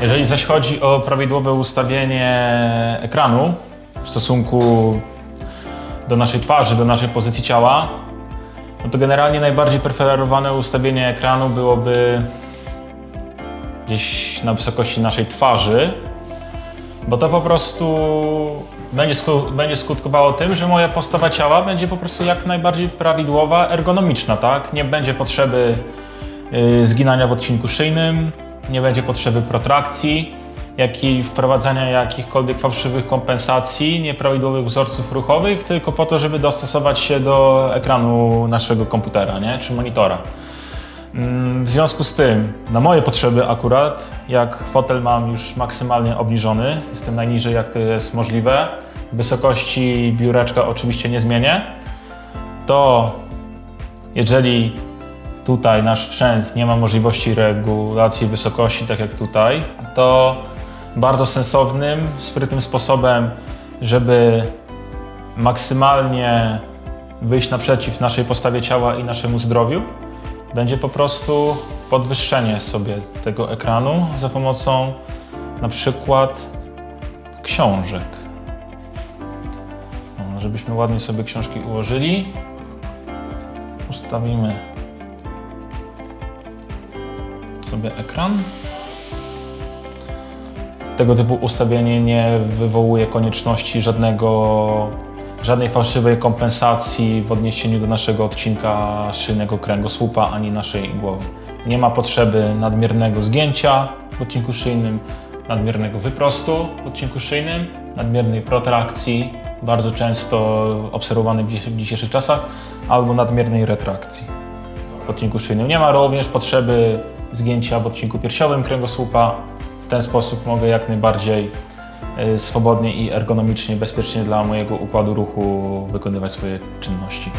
Jeżeli zaś chodzi o prawidłowe ustawienie ekranu w stosunku do naszej twarzy, do naszej pozycji ciała, no to generalnie najbardziej preferowane ustawienie ekranu byłoby gdzieś na wysokości naszej twarzy, bo to po prostu będzie, sku- będzie skutkowało tym, że moja postawa ciała będzie po prostu jak najbardziej prawidłowa, ergonomiczna, tak? Nie będzie potrzeby y, zginania w odcinku szyjnym, nie będzie potrzeby protrakcji, jak i wprowadzania jakichkolwiek fałszywych kompensacji, nieprawidłowych wzorców ruchowych, tylko po to, żeby dostosować się do ekranu naszego komputera, nie? czy monitora. Mm, W związku z tym, na moje potrzeby akurat, jak fotel mam już maksymalnie obniżony, jestem najniżej jak to jest możliwe, wysokości biureczka oczywiście nie zmienię, to jeżeli tutaj nasz sprzęt nie ma możliwości regulacji wysokości, tak jak tutaj, to bardzo sensownym, sprytnym sposobem, żeby maksymalnie wyjść naprzeciw naszej postawie ciała i naszemu zdrowiu, będzie po prostu podwyższenie sobie tego ekranu za pomocą na przykład książek. No, żebyśmy ładnie sobie książki ułożyli, ustawimy sobie ekran. Tego typu ustawienie nie wywołuje konieczności żadnego, żadnej fałszywej kompensacji w odniesieniu do naszego odcinka szyjnego kręgosłupa ani naszej głowy. Nie ma potrzeby nadmiernego zgięcia w odcinku szyjnym, nadmiernego wyprostu w odcinku szyjnym, nadmiernej protrakcji, bardzo często obserwowanej w dzisiejszych czasach, albo nadmiernej retrakcji w odcinku szyjnym. Nie ma również potrzeby zgięcia w odcinku piersiowym kręgosłupa. W ten sposób mogę jak najbardziej e, swobodnie i ergonomicznie, bezpiecznie dla mojego układu ruchu wykonywać swoje czynności.